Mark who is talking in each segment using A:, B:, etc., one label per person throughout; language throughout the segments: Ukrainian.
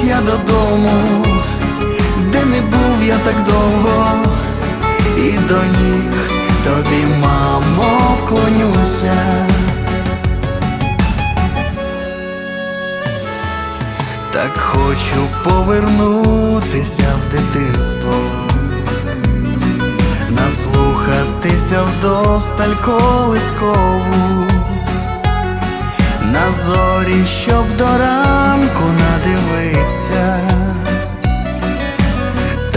A: Повернусь я додому, де не був я так довго, і до ніг тобі, мамо, вклонюся. Так хочу повернутися в дитинство, наслухатися вдосталь колискову на зорі, щоб до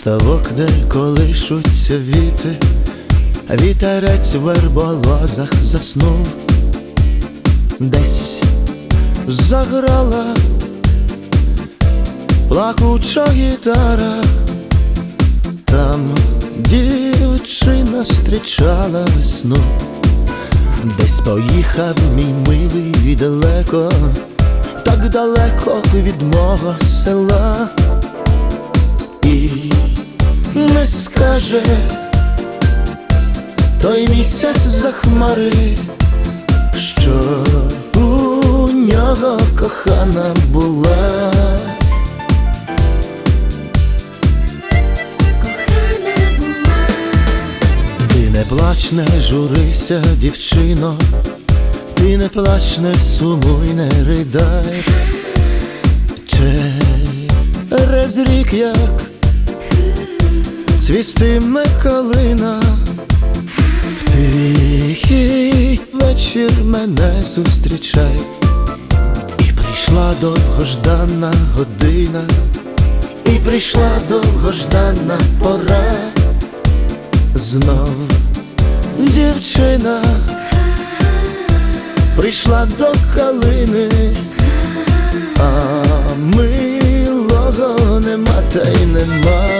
B: Ставок, де колишуться віти, вітерець в верболозах заснув, десь заграла плакуча гітара, там дівчина зустрічала весну, десь поїхав мій милий віддалеко, так далеко від мого села скаже, той місяць за хмари, що у нього кохана була. Ти не плач, не журися, дівчино, ти не плач, не сумуй, не ридай. Через рік як цвістиме калина, в тихий вечір мене зустрічай, і прийшла довгождана година, і прийшла довгождана пора. Знов дівчина. Прийшла до калини, а милого нема та й нема.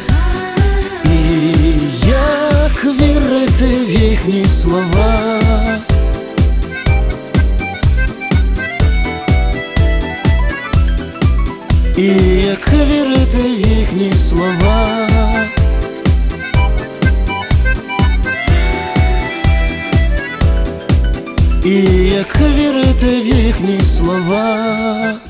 B: Як вірити в їхні слова. І як вірити в їхні слова. І як вірити в їхні слова.